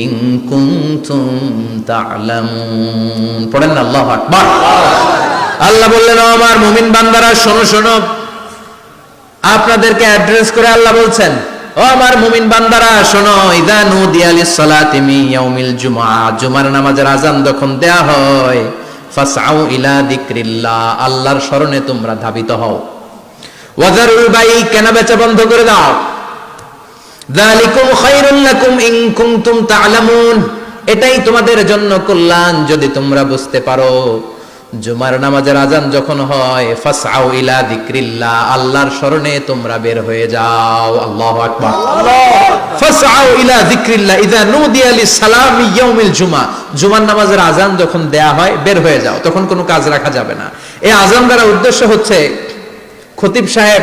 In কুনতুম তা'লামুন। পড়েন আল্লাহু আকবার। আল্লাহ বললেন, ও আমার মুমিন বান্দারা, শোনো শোনো। আপনাদেরকে অ্যাড্রেস করে আল্লাহ বলছেন, ও আমার মুমিন বান্দারা, শোনো, ইদা নুদিয়া লিস-সালাতি মিন ইয়াউমিল জুমআ। জুমার নামাজের আজান যখন দেয়া হয়, ফাসআউ ইলা যিকরিল্লাহ, আল্লাহর স্মরণে তোমরা ধাবিত হও। ওয়াজারুল বাই, কেনা বেচা বন্ধ করে দাও। যালিকুম খায়রুল ইন কুনতুম তা'লামুন। এটাই তোমাদের জন্য কল্যাণ যদি তোমরা বুঝতে পারো। জুমার নামাজের আজান যখন হয়, ফাসআউ ইলা যিকরিল্লাহ, আল্লাহর স্মরণে তোমরা বের হয়ে যাও। আল্লাহু আকবার। ফাসআউ ইলা যিকরিল্লাহ, ইযা নুদিয়া লিস-সালামি ইয়াউমিল জুমা। জুমার নামাজের আজান যখন দেয়া হয়, বের হয়ে যাও। তখন কোনো কাজ রাখা যাবে না। এই আজান দ্বারা উদ্দেশ্য হচ্ছে, খতিব সাহেব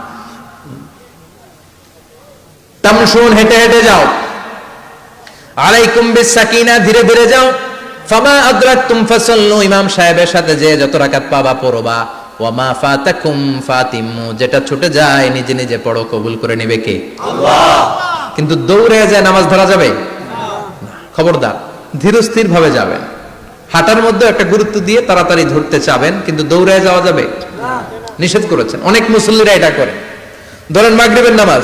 তামশুন হেঁটে হেঁটে যাও। আলাইকুম বিসাকিনা ধীরে ধীরে যাও। ফামা আদরাকতুম ফাসাল্লু ইমাম সাহেবের সাথে যে যত রাকাত পাবা পড়বা। ওয়া মা ফাতাকুম ফাতিম্মু যেটা ছুটে যায় নিজে নিজে পড়ো কবুল করে নেবে কে? কিন্তু দৌড়ে যায় নামাজ ধরা যাবে? খবরদার ধীরস্থির ভাবে যাবেন হাঁটার মধ্যে একটা গুরুত্ব দিয়ে তাড়াতাড়ি ধরতে চাবেন কিন্তু দৌড়ে যাওয়া যাবে? নিষেধ করেছেন। অনেক মুসল্লিরা এটা করে। ধরেন মাগরিবের নামাজ।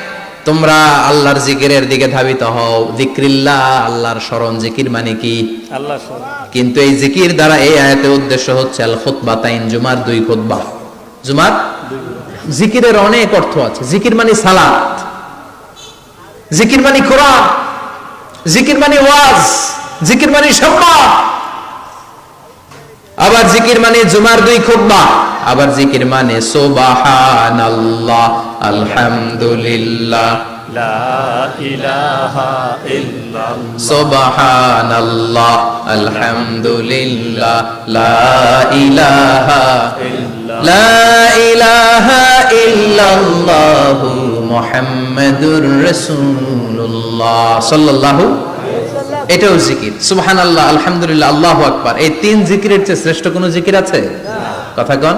তোমরা আল্লাহর জিকিরের দিকে ধাবিত হও। যিকরিল্লাহ আল্লাহর স্মরণ। জিকির মানে কি? আল্লাহ কিন্তু এই জিকির দ্বারা এই আয়াতের উদ্দেশ্য হচ্ছে আল খুতবা তাইন জুমার দুই খুতবা। জুমার? জিকিরের অনেক অর্থ আছে। জিকির মানে সালাত। জিকির মানে কোরআন। জিকির মানে ওয়াজ। জিকির মানে সম্মান আবার জিকির মানে জুমার দুই খুতবা। আবার জিকির মানে সুবহানাল্লাহ। আলহামদুলিল্লাহ। সুবহানাল্লাহ। আলহামদুলিল্লাহ। লা ইলাহা লা ইলাহা ইল্লাল্লাহু মুহাম্মাদুর রাসূলুল্লাহ। সাল্লাল্লাহু এটাও জিকির। সুবহানাল্লাহ আলহামদুলিল্লাহ আল্লাহু আকবার। এই তিন জিকিরের চেয়ে শ্রেষ্ঠ কোনো জিকির আছে? কথা কন।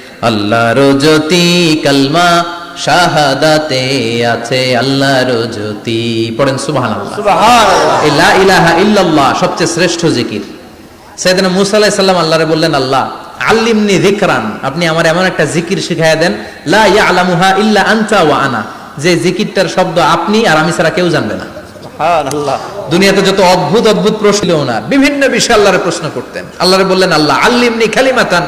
আল্লাহর জ্যোতি কলমা শাহাদাতে আছে আল্লাহর জ্যোতি। পড়েন সুবহানাল্লাহ। সুবহানাল্লাহ। লা ইলাহা ইল্লাল্লাহ সবচেয়ে শ্রেষ্ঠ জিকির। সাইয়েদনা মুসা আলাইহিস সালাম আল্লাহরে বললেন আল্লাহ আল্লিমনি যিকরান। আপনি আমার এমন একটা জিকির শিখাইয়া দেন লা ইয়ালামুহা ইল্লা আনতা ওয়া আনা। যে জিকিরটার শব্দ আপনি আর আমি ছাড়া কেউ জানবে না। দুনিয়াতে যত অদ্ভুত অদ্ভুত প্রশ্ন ওনার বিভিন্ন বিষয়ে আল্লাহরে প্রশ্ন করতেন। আল্লাহরে বললেন আল্লাহ আল্লিমনি খালিমাতান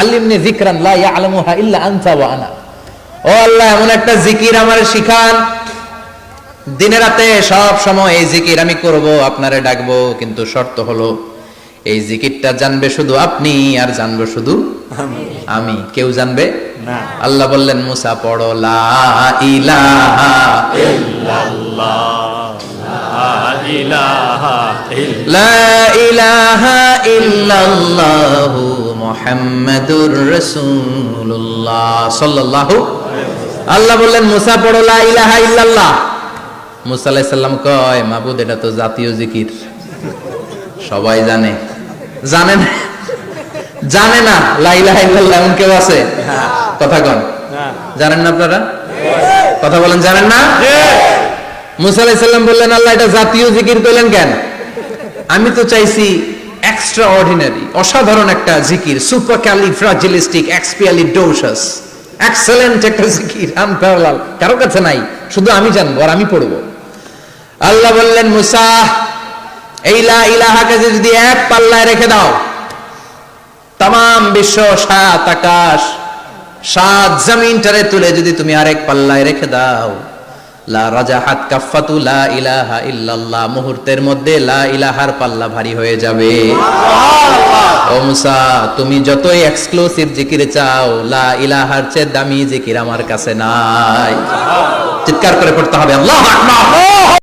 আল্লিমনি যিকরান লা ইয়ালামুহা ইল্লা আনতা ওয়া আনা। ও আল্লাহ এমন একটা জিকির আমারে শিখান। দিনে রাতে সব সময় এই জিকির আমি করব আপনারে ডাকবো কিন্তু শর্ত হলো এই জিকিরটা জানবে শুধু আপনি আর জানবে শুধু আমি। কেউ জানবে? না। আল্লাহ বললেন মুসা পড়ো লা ইলাহা ইল্লাল্লাহ। লা ইলাহা ইল্লাল্লাহ লা ইলাহা ইল্লাল্লাহু মুহাম্মাদুর রাসূলুল্লাহ সাল্লাল্লাহু আল্লাহ বললেন মুসা পড়ো লা ইলাহা ইল্লাল্লাহ। মুসা আলাইহিস সালাম কয় মাবুদ এটা তো জাতীয় জিকির। সবাই জানে। জানে না? জানে না? লা ইলাহা ইল্লাল্লাহ এমন কেউ আছে? কথা কন। জানেন না আপনারা? কথা বলেন জানেন না? মুসা আলাইহিস সালাম বললেন আল্লাহ এটা জাতীয় জিকির কইলেন কেন? আমি তো চাইছি এক্সট্রা অর্ডিনারি অসাধারণ একটা জিকির সুপার ক্যালিফ্রাজিলিস্টিক এক্সপিয়ালিডোসাস এক্সেলেন্ট একটা জিকির আনপ্যারালাল কারও কাছে নাই, শুধু আমি জানব আর আমি পড়ব। আল্লাহ বললেন, মুসা, এই লা ইলাহাকে যদি এক পাল্লায় রেখে দাও তাম বিশ্ব সাত আকাশ, সাত জমিনটারে তুলে যদি তুমি আরেক পাল্লায় রেখে দাও। লা রাজাহাত কাফাতু লা ইলাহা ইল্লাল্লাহ। মুহূর্তের মধ্যে লা ইলাহার পাল্লা ভারী হয়ে যাবে। ও মুসা তুমি যতই এক্সক্লুসিভ জিকির চাও লা ইলাহার চেয়ে দামি জিকির আমার কাছে নাই। চিৎকার করে পড়তে হবে আল্লাহ আকবার।